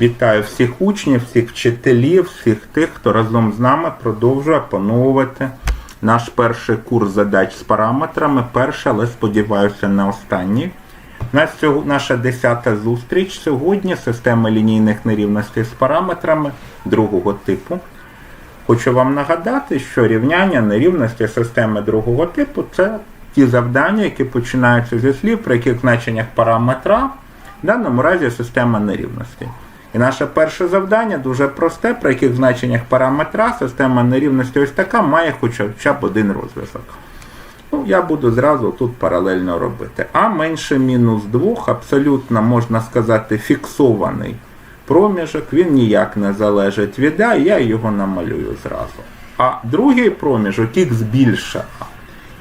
Вітаю всіх учнів, всіх вчителів, всіх тих, хто разом з нами продовжує опановувати наш перший курс задач з параметрами. Перший, але сподіваюся, не останній. Наша десята зустріч сьогодні система лінійних нерівностей з параметрами другого типу. Хочу вам нагадати, що рівняння нерівності системи другого типу це ті завдання, які починаються зі слів, при яких значеннях параметра, в даному разі система нерівності. І наше перше завдання дуже просте, при яких значеннях параметра система нерівності ось така має хоча б один розв'язок. Ну, я буду зразу тут паралельно робити. А менше мінус 2, абсолютно, можна сказати, фіксований проміжок, він ніяк не залежить від А, я його намалюю зразу. А другий проміжок х більше А.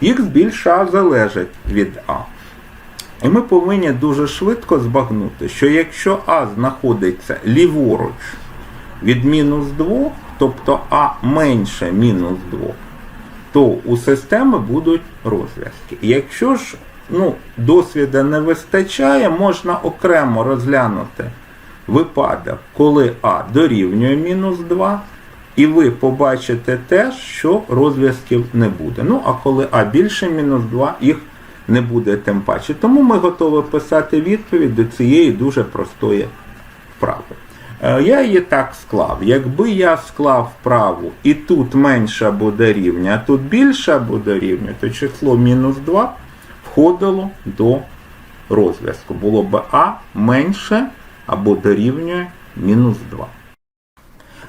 Х більше А залежить від А. І ми повинні дуже швидко збагнути, що якщо А знаходиться ліворуч від мінус 2, тобто А менше мінус 2, то у системи будуть розв'язки. Якщо ж ну, досвіду не вистачає, можна окремо розглянути випадок, коли А дорівнює мінус 2, і ви побачите теж, що розв'язків не буде. Ну, а коли А більше мінус 2, їх не буде тим паче. Тому ми готові писати відповідь до цієї дуже простої вправи. Е, Я її так склав. Якби я склав вправу і тут менше буде рівня, а тут більше буде рівня, то число мінус 2 входило до розв'язку. Було б А менше або дорівнює мінус 2.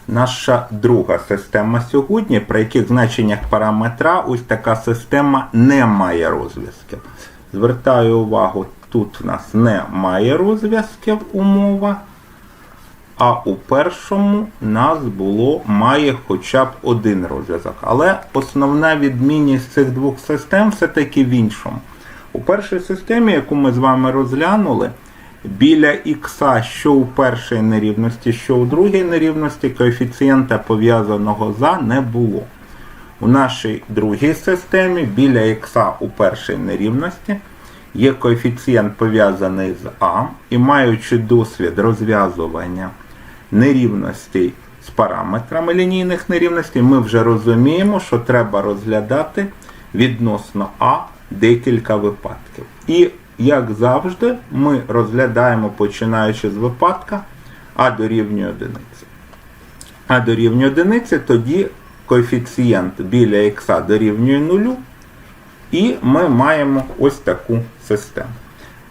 Наша друга система сьогодні, при яких значеннях параметра ось така система не має розв'язків. Звертаю увагу, тут в нас немає розв'язків умова. А у першому нас було має хоча б один розв'язок. Але основна відмінність цих двох систем все-таки в іншому. У першій системі, яку ми з вами розглянули, біля х, що у першій нерівності, що у другій нерівності, коефіцієнта пов'язаного за не було. У нашій другій системі біля х у першій нерівності є коефіцієнт пов'язаний з А, і маючи досвід розв'язування нерівностей з параметрами лінійних нерівностей, ми вже розуміємо, що треба розглядати відносно А декілька випадків. І, як завжди, ми розглядаємо, починаючи з випадка А дорівнює одиниці. А дорівнює одиниці, тоді коефіцієнт біля х дорівнює нулю, і ми маємо ось таку систему.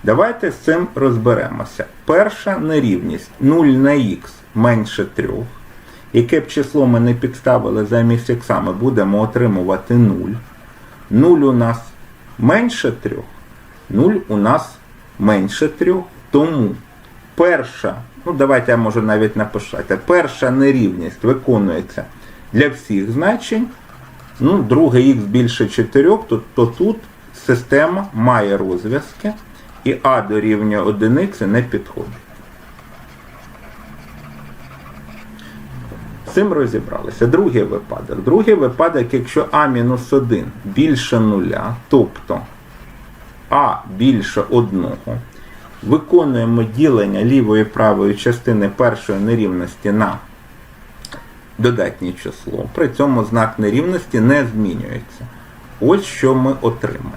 Давайте з цим розберемося. Перша нерівність 0 на х менше 3. Яке б число ми не підставили замість х, ми будемо отримувати 0. 0 у нас менше 3. 0 у нас менше 3. Тому перша, ну давайте я можу навіть написати, перша нерівність виконується для всіх значень. Ну, друге х більше 4, то, то тут система має розв'язки і А дорівнює одиниці не підходить. Цим розібралися. Другий випадок. Другий випадок, якщо А-1 більше нуля, тобто А більше 1, виконуємо ділення лівої і правої частини першої нерівності на додатнє число. При цьому знак нерівності не змінюється. Ось що ми отримаємо.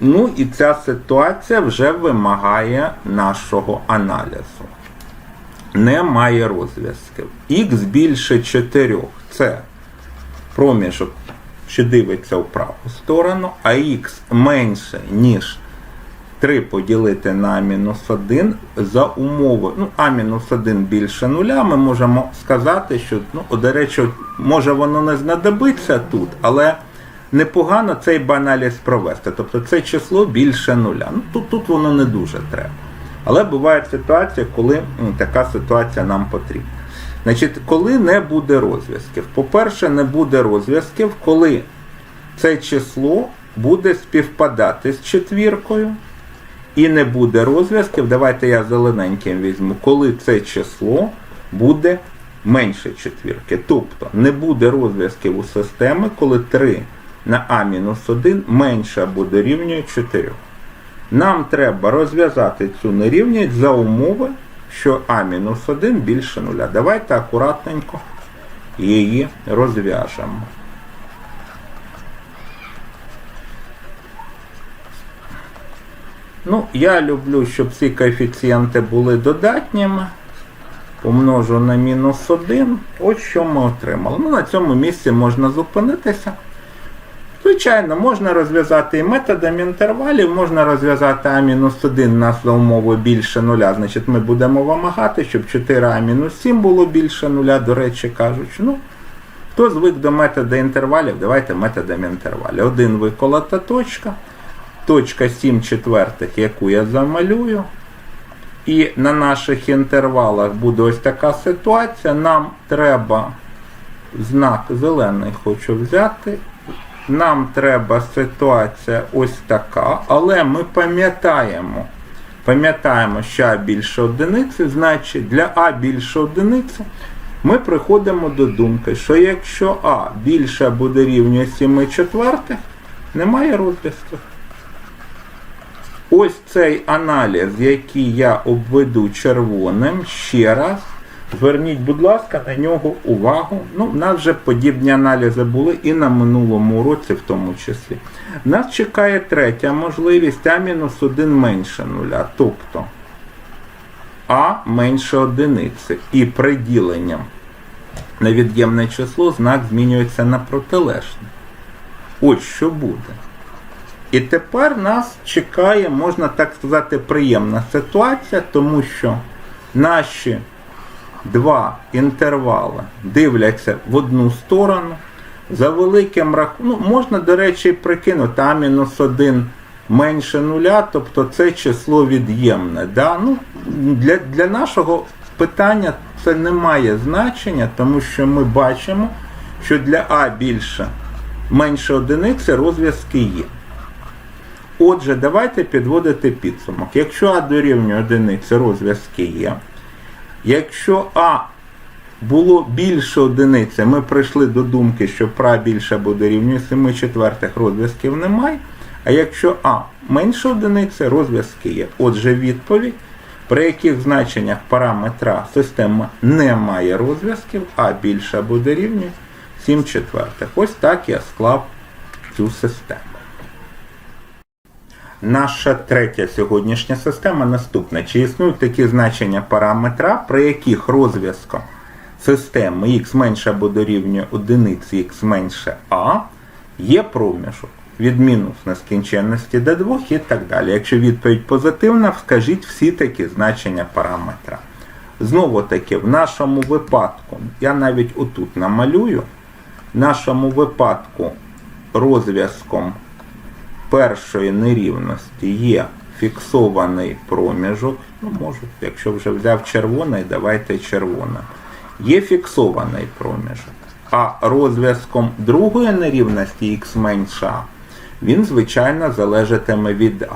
Ну і ця ситуація вже вимагає нашого аналізу. Немає розв'язків. Х більше 4 це проміжок, що дивиться в праву сторону, а х менше, ніж 3 поділити на мінус 1 за умови. Ну, а мінус 1 більше нуля, ми можемо сказати, що, ну, до речі, може воно не знадобиться тут, але непогано цей баналіз провести. Тобто це число більше нуля. Ну, тут, тут воно не дуже треба. Але буває ситуація, коли така ситуація нам потрібна. Значить, коли не буде розв'язків. По-перше, не буде розв'язків, коли це число буде співпадати з четвіркою. І не буде розв'язків. Давайте я зелененьким візьму, коли це число буде менше четвірки. Тобто не буде розв'язків у системи, коли 3 на А-1 менше або дорівнює 4. Нам треба розв'язати цю нерівність за умови, що А-1 більше нуля. Давайте акуратненько її розв'яжемо. Ну, я люблю, щоб ці коефіцієнти були додатніми. Помножу на мінус 1. Ось що ми отримали. Ну, на цьому місці можна зупинитися. Звичайно, можна розв'язати і методом інтервалів, можна розв'язати А-1 нас за умови більше нуля. Значить, ми будемо вимагати, щоб 4А-7 було більше нуля, до речі кажучи. Ну, хто звик до методу інтервалів, давайте методом інтервалів. Один виколота точка. Точка 7 четвертих, яку я замалюю. І на наших інтервалах буде ось така ситуація. Нам треба знак зелений хочу взяти. Нам треба ситуація ось така, але ми пам'ятаємо, пам'ятаємо, що А більше одиниці, значить для А більше одиниці ми приходимо до думки, що якщо А більше або дорівнює 7 четвертих, немає розв'язку. Ось цей аналіз, який я обведу червоним, ще раз. Зверніть, будь ласка, на нього увагу. Ну, в нас вже подібні аналізи були і на минулому році, в тому числі. Нас чекає третя можливість А-1 менше нуля. Тобто А менше одиниці. І приділенням на від'ємне число знак змінюється на протилежне. Ось що буде. І тепер нас чекає, можна так сказати, приємна ситуація, тому що наші два інтервали дивляться в одну сторону. За великим рахунком, ну, можна, до речі, прикинути А-1 менше нуля, тобто це число від'ємне. Да? Ну, для, для нашого питання це не має значення, тому що ми бачимо, що для А більше менше одиниці розв'язки є. Отже, давайте підводити підсумок. Якщо А дорівнює одиниці, розв'язки є. Якщо А було більше одиниці, ми прийшли до думки, що пра більше або дорівнює 7 четвертих розв'язків немає. А якщо А менше одиниці, розв'язки є. Отже, відповідь, при яких значеннях параметра система не має розв'язків, А більше або дорівнює 7 четвертих. Ось так я склав цю систему. Наша третя сьогоднішня система наступна. Чи існують такі значення параметра, при яких розв'язком системи x менше або дорівнює одиниці x менше А є проміжок від мінус нескінченності до 2 і так далі. Якщо відповідь позитивна, вскажіть всі такі значення параметра. Знову таки, в нашому випадку, я навіть отут намалюю, в нашому випадку розв'язком першої нерівності є фіксований проміжок. Ну, можу, якщо вже взяв червоний, давайте червоне. Є фіксований проміжок. А розв'язком другої нерівності х менше А, він, звичайно, залежатиме від А.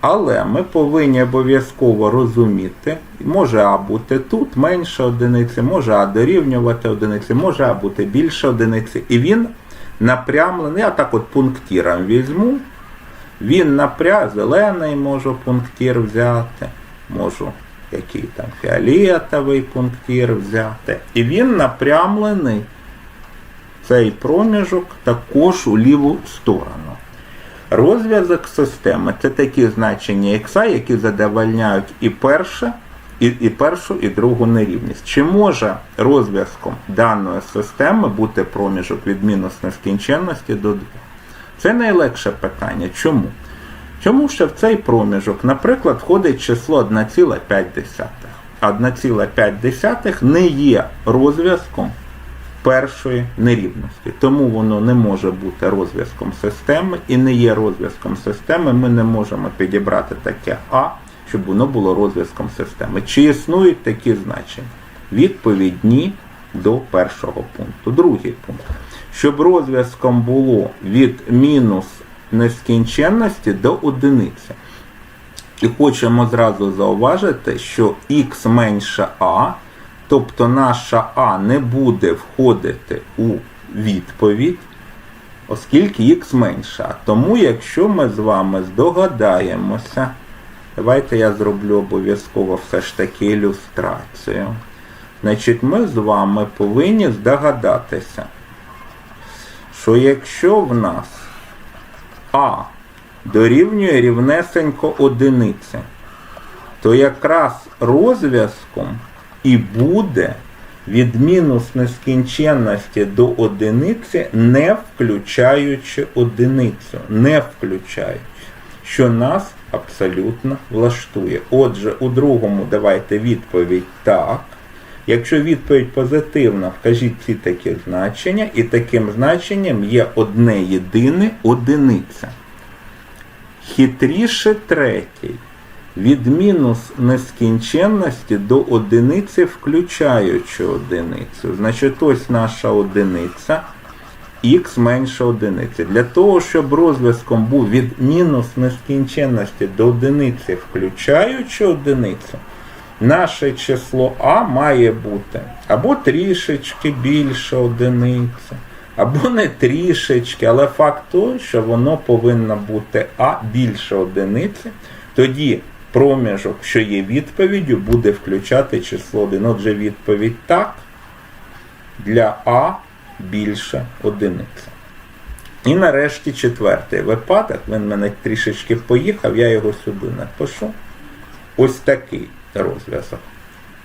Але ми повинні обов'язково розуміти, може А бути тут менше одиниці, може А дорівнювати одиниці, може А бути більше одиниці. І він напрямлений, я так от пунктиром візьму. Він напрям, зелений можу пунктир взяти, можу який там фіолетовий пунктир взяти. І він напрямлений цей проміжок також у ліву сторону. Розв'язок системи це такі значення х, які задовольняють і перше, і, і першу, і другу нерівність. Чи може розв'язком даної системи бути проміжок від мінус нескінченності до 2? Це найлегше питання. Чому? Тому що в цей проміжок, наприклад, входить число 1,5. 1,5 не є розв'язком першої нерівності. Тому воно не може бути розв'язком системи і не є розв'язком системи. Ми не можемо підібрати таке А, щоб воно було розв'язком системи. Чи існують такі значення? Відповідь ні до першого пункту. Другий пункт. Щоб розв'язком було від мінус нескінченності до одиниці. І хочемо зразу зауважити, що х менше А, тобто наша А не буде входити у відповідь. оскільки х менша. Тому, якщо ми з вами здогадаємося, давайте я зроблю обов'язково все ж таки ілюстрацію. Значить, ми з вами повинні здогадатися, що якщо в нас А дорівнює рівнесенько одиниці, то якраз розв'язком і буде від мінус нескінченності до одиниці, не включаючи одиницю, не включаючи, що нас абсолютно влаштує. Отже, у другому давайте відповідь так. Якщо відповідь позитивна, вкажіть ці такі значення, і таким значенням є одне єдине одиниця. Хитріше третій. Від мінус нескінченності до одиниці, включаючи одиницю. Значить, ось наша одиниця, х менше одиниці. Для того, щоб розв'язком був від мінус нескінченності до одиниці, включаючи одиницю, наше число А має бути або трішечки більше одиниці, або не трішечки, але факт той, що воно повинно бути А більше одиниці. Тоді проміжок, що є відповіддю, буде включати число 1. Отже, відповідь так для А більше одиниці. І нарешті четвертий випадок, він мене трішечки поїхав, я його сюди напишу. Ось такий розв'язок.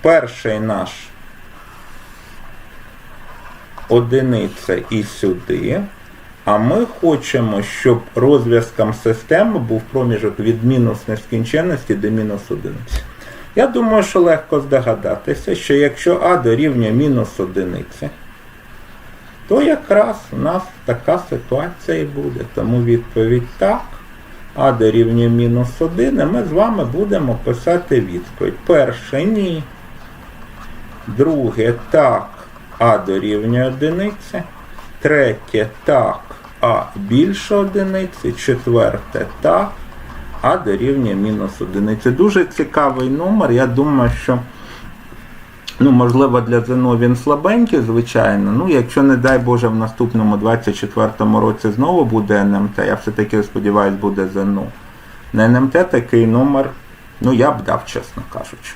Перший наш одиниця і сюди. А ми хочемо, щоб розв'язком системи був проміжок від мінус нескінченності до мінус одиниці. Я думаю, що легко здогадатися, що якщо А дорівнює мінус одиниці, то якраз у нас така ситуація і буде. Тому відповідь так. А дорівнює мінус 1, і ми з вами будемо писати відповідь. Перше ні. Друге так. А дорівнює одиниці. Третє так. А більше одиниці. Четверте так. А дорівнює мінус одиниці. Дуже цікавий номер. Я думаю, що. Ну, можливо, для ЗНО він слабенький, звичайно. Ну, якщо, не дай Боже, в наступному 24-му році знову буде НМТ, я все-таки сподіваюся, буде ЗНО. На НМТ такий номер, ну, я б дав, чесно кажучи.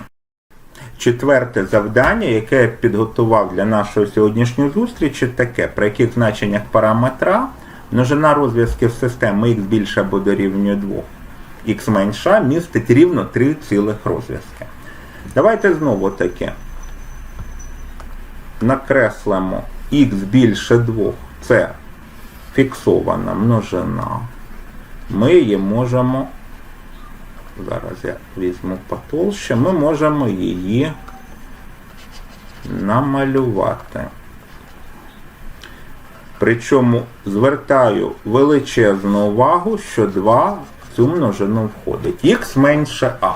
Четверте завдання, яке я підготував для нашої сьогоднішньої зустрічі, таке, при яких значеннях параметра множина розв'язків системи х більше або дорівнює 2, х менша містить рівно 3 цілих розв'язки. Давайте знову таке накреслимо х більше 2, це фіксована множина. Ми її можемо, зараз я візьму потолще, ми можемо її намалювати. Причому звертаю величезну увагу, що 2 в цю множину входить. Х менше А.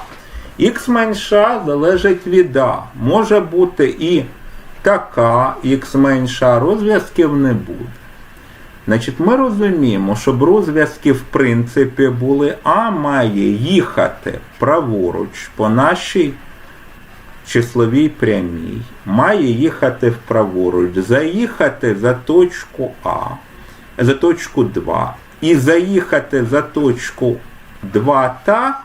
Х менше А залежить від А. Може бути і така х менша, розв'язків не буде. Значить, ми розуміємо, щоб розв'язки в принципі були, А має їхати праворуч по нашій числовій прямій, має їхати вправоруч, заїхати за точку А, за точку 2 і заїхати за точку 2 так,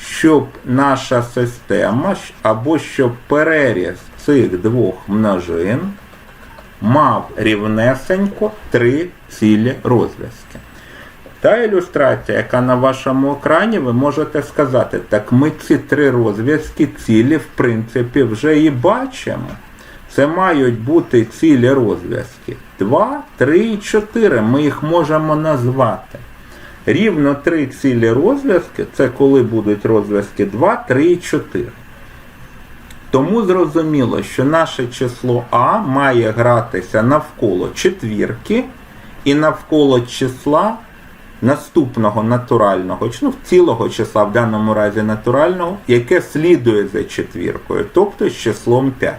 щоб наша система або щоб переріз цих двох множин мав рівнесенько три цілі розв'язки. Та ілюстрація, яка на вашому екрані, ви можете сказати, так ми ці три розв'язки цілі, в принципі, вже і бачимо. Це мають бути цілі розв'язки. 2, 3 і 4. Ми їх можемо назвати. Рівно три цілі розв'язки це коли будуть розв'язки 2, 3 і 4. Тому зрозуміло, що наше число А має гратися навколо четвірки і навколо числа наступного натурального, ну, цілого числа, в даному разі натурального, яке слідує за четвіркою, тобто з числом 5.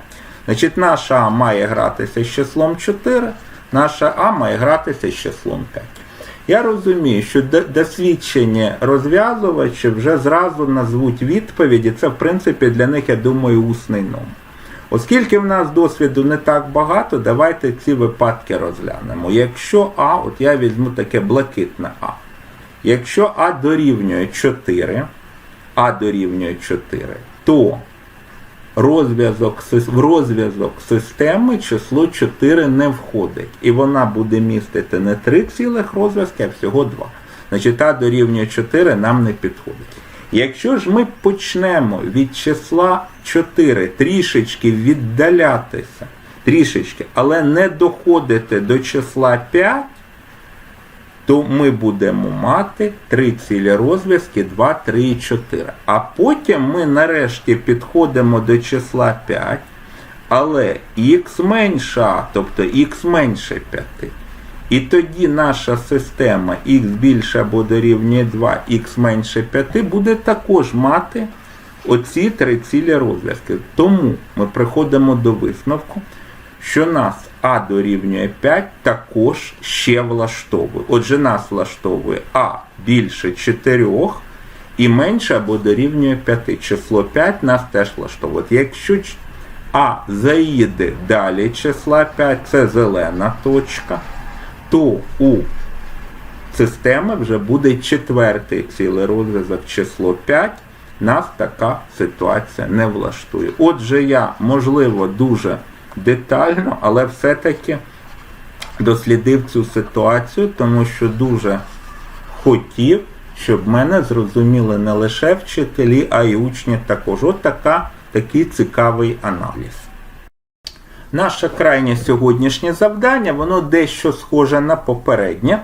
Значить, наша А має гратися з числом 4, наша А має гратися з числом 5. Я розумію, що досвідчені розв'язувачі вже зразу назвуть відповіді. Це, в принципі, для них, я думаю, усний номер. Оскільки в нас досвіду не так багато, давайте ці випадки розглянемо. Якщо А, от я візьму таке блакитне А. Якщо А дорівнює 4, А дорівнює 4, то розв'язок, в розв'язок системи число 4 не входить. І вона буде містити не 3 цілих розв'язки, а всього 2. Значить, А дорівнює 4 нам не підходить. Якщо ж ми почнемо від числа 4 трішечки віддалятися, трішечки, але не доходити до числа 5, то ми будемо мати три цілі розв'язки 2, 3 і 4. А потім ми нарешті підходимо до числа 5, але х менше, А, тобто х менше 5. І тоді наша система х більше або дорівнює 2, х менше 5 буде також мати оці три цілі розв'язки. Тому ми приходимо до висновку, що нас А дорівнює 5 також ще влаштовує. Отже, нас влаштовує А більше 4 і менше або дорівнює 5. Число 5 нас теж влаштовує. Якщо А заїде далі числа 5, це зелена точка, то у системи вже буде четвертий цілий розв'язок число 5. Нас така ситуація не влаштує. Отже, я, можливо, дуже детально, але все-таки дослідив цю ситуацію, тому що дуже хотів, щоб мене зрозуміли не лише вчителі, а й учні також. От така, такий цікавий аналіз. Наше крайнє сьогоднішнє завдання, воно дещо схоже на попереднє,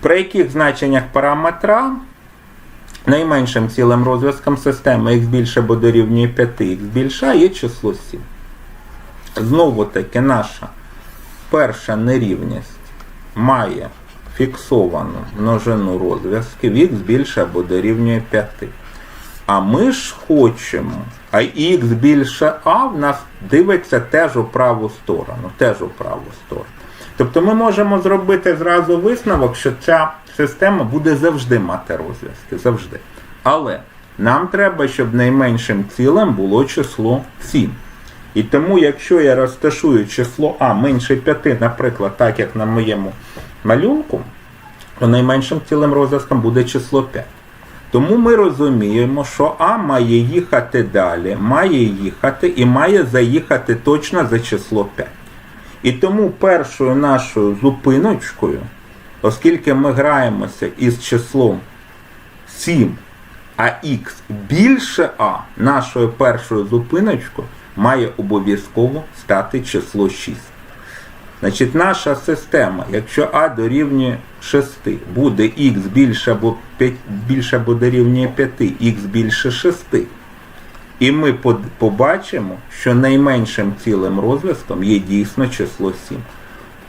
при яких значеннях параметра найменшим цілим розв'язком системи x більше або дорівнює 5, x більше, є число 7. Знову таки наша перша нерівність має фіксовану множину розв'язків x більше або дорівнює 5. А ми ж хочемо, а х більше А в нас дивиться теж у праву сторону. Теж у праву сторону. Тобто ми можемо зробити зразу висновок, що ця система буде завжди мати розв'язки. Завжди. Але нам треба, щоб найменшим цілим було число 7. І тому, якщо я розташую число А менше 5, наприклад, так як на моєму малюнку, то найменшим цілим розв'язком буде число 5. Тому ми розуміємо, що А має їхати далі, має їхати і має заїхати точно за число 5. І тому першою нашою зупиночкою, оскільки ми граємося із числом 7, а х більше А, нашою першою зупиночкою має обов'язково стати число 6. Значить, наша система, якщо А дорівнює 6, буде х більше або, 5, більше або дорівнює 5, х більше 6. І ми побачимо, що найменшим цілим розв'язком є дійсно число 7.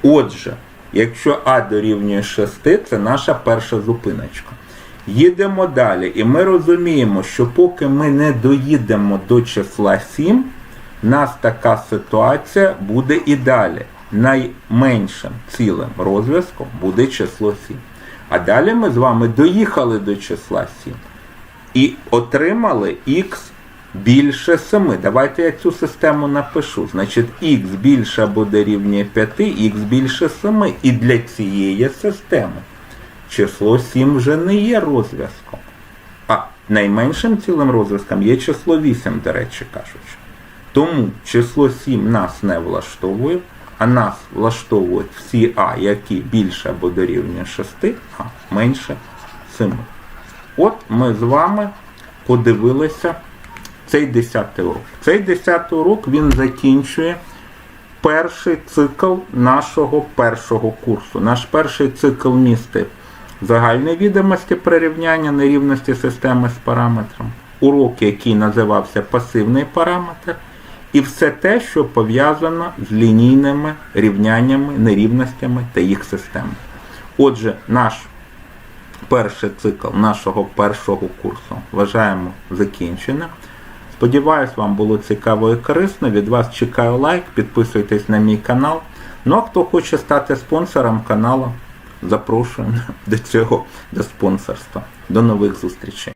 Отже, якщо А дорівнює 6, це наша перша зупиночка. Їдемо далі, і ми розуміємо, що поки ми не доїдемо до числа 7, в нас така ситуація буде і далі. Найменшим цілим розв'язком буде число 7. А далі ми з вами доїхали до числа 7 і отримали х більше 7. Давайте я цю систему напишу. Значить, х більше або дорівнює 5, х більше 7. І для цієї системи число 7 вже не є розв'язком. А найменшим цілим розв'язком є число 8, до речі кажучи. Тому число 7 нас не влаштовує, а нас влаштовують всі А, які більше або дорівнює 6, а менше 7. От ми з вами подивилися цей 10 урок. Цей 10 урок він закінчує перший цикл нашого першого курсу. Наш перший цикл містить загальні відомості прирівняння нерівності системи з параметром, урок, який називався пасивний параметр, і все те, що пов'язано з лінійними рівняннями, нерівностями та їх системами. Отже, наш перший цикл нашого першого курсу вважаємо закінченим. Сподіваюсь, вам було цікаво і корисно. Від вас чекаю лайк, підписуйтесь на мій канал. Ну а хто хоче стати спонсором каналу, запрошую до цього до спонсорства. До нових зустрічей.